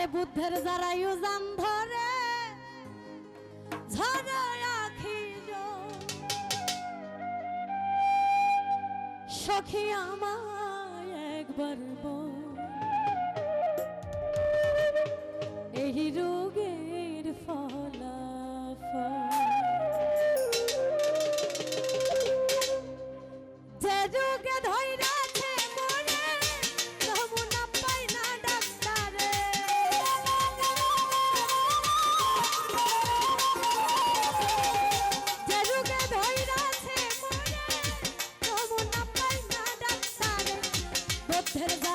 আরে বুদ্ধের যারা ইউজাম ধরে ঝরে সখী আমায় একবার এই রোগে धर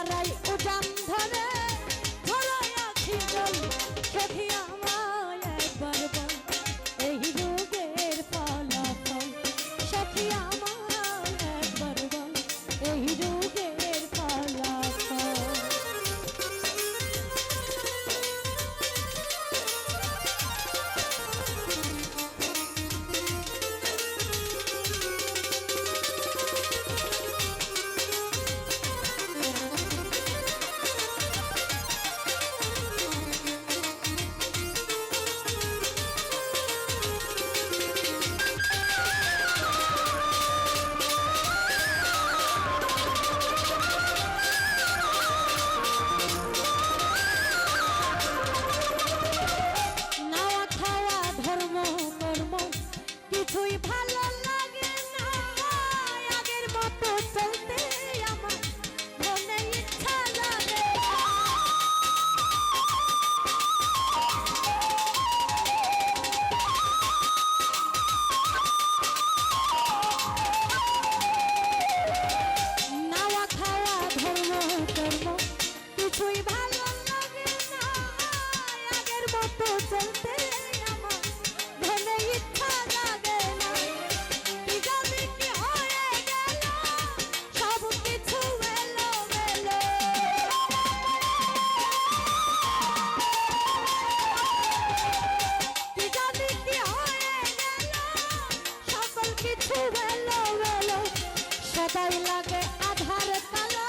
আধার কালো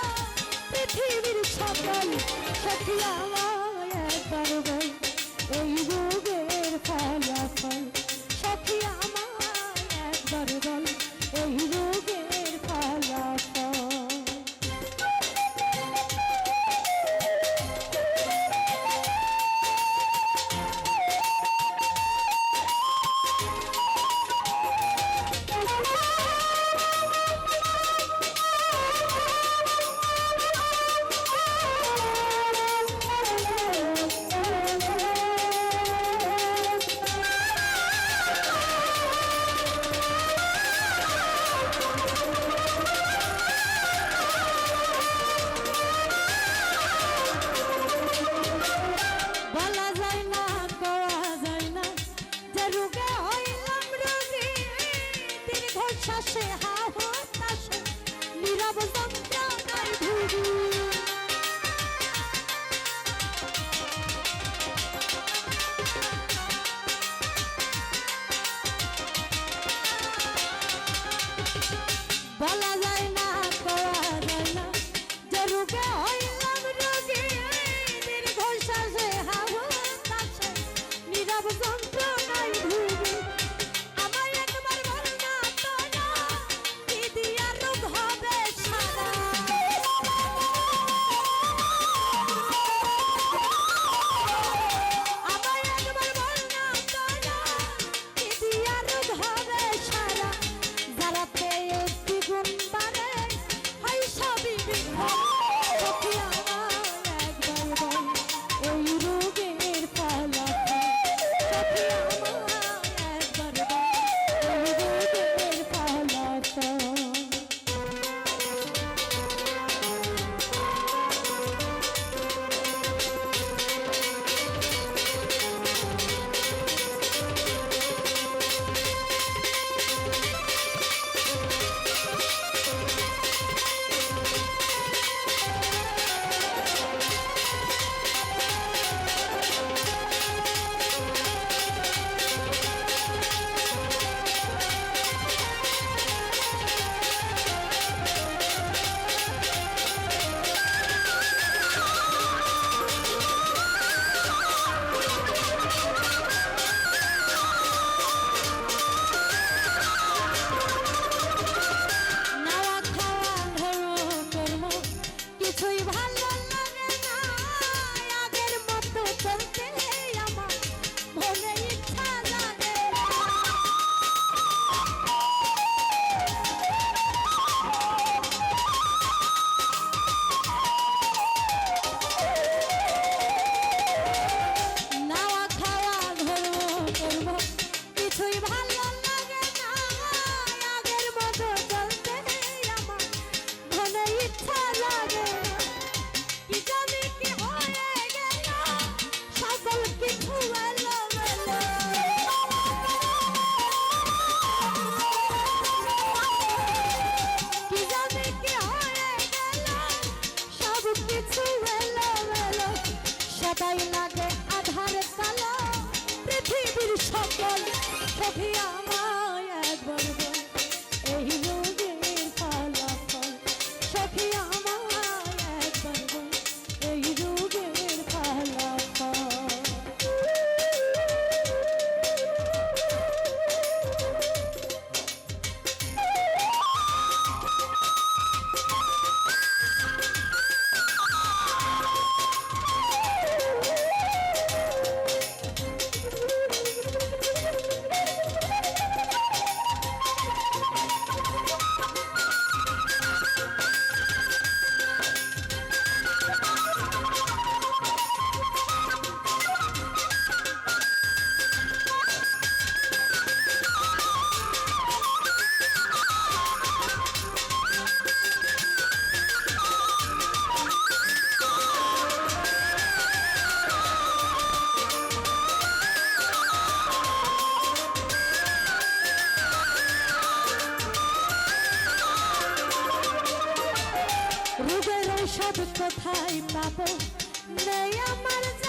পৃথিবীর সকল সখী আমায় করবে এই রোগের ফলাফল সখী বলা তাই লাগে আধার কালো পৃথিবীর সকল ছবি আমার সব কোথায় পাবো। নেই আমার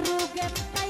quiero que